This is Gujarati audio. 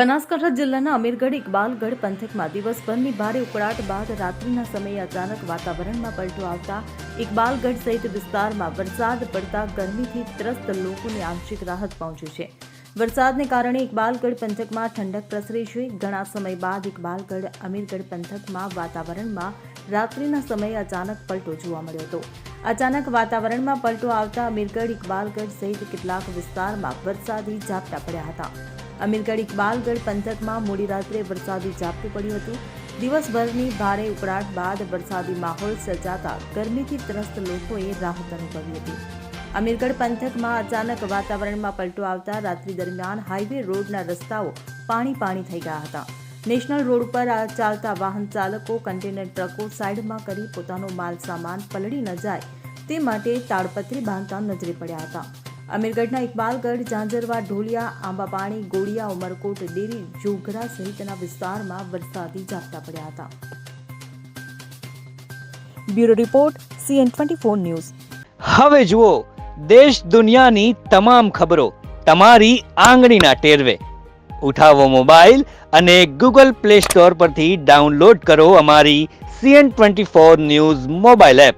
બનાસકાંઠા જિલ્લાના અમીરગઢ ઇકબાલગઢ પંથકમાં દિવસભરની ભારે ઉકળાટ બાદ રાત્રિના સમયે અચાનક વાતાવરણમાં પલટો આવતા ઇકબાલગઢ સહિત વિસ્તારમાં વરસાદ પડતા ગરમીથી ત્રસ્ત લોકોને આંશિક રાહત પહોંચી છે. વરસાદને કારણે ઇકબાલગઢ પંથકમાં ઠંડક પ્રસરી છે. ઘણા સમય બાદ ઇકબાલગઢ, અમીરગઢ પંથકમાં વાતાવરણમાં રાત્રિના સમયે અચાનક પલટો જોવા મળ્યો હતો. અચાનક વાતાવરણમાં પલટો આવતા અમીરગઢ, ઇકબાલગઢ સહિત કેટલાક વિસ્તારમાં વરસાદી ઝાપટા પડ્યા હતા. અમીરગઢ ઇકબાલગઢ પંથકમાં મોડી રાત્રે વરસાદી ઝાપટું પડ્યું હતું. દિવસભરની ભારે ઉકળાટ બાદ વરસાદી માહોલ સર્જાતા ગરમીથી ત્રસ્ત લોકોએ રાહત અનુભવી હતી. અમીરગઢ પંથકમાં અચાનક વાતાવરણમાં પલટો આવતા રાત્રિ દરમિયાન હાઈવે રોડના રસ્તાઓ પાણી પાણી થઈ ગયા હતા. નેશનલ રોડ પર ચાલતા વાહન ચાલકો કન્ટેનર ટ્રકો સાઈડમાં કરી પોતાનો માલ સામાન પલળી ન જાય તે માટે તાડપત્રી બાંધતા નજરે પડ્યા હતા. અમીરગઢના ઇકબાલગઢ, ઝાંઝરવા, ઢોલિયા, આંબાપાણી, ગોળિયા, ઉમરકોટ, ડેરી, જોગરા સહિતના વિસ્તારમાં વરસાદી ઝાપટા પડ્યા હતા. Bureau report, CN twenty four news. હવે જુઓ, દેશ દુનિયાની તમામ ખબરો તમારી આંગળીના ટેરવે. ઉઠાવો મોબાઈલ અને ગૂગલ પ્લે સ્ટોર પરથી ડાઉનલોડ કરો અમારી CN twenty four news mobile app.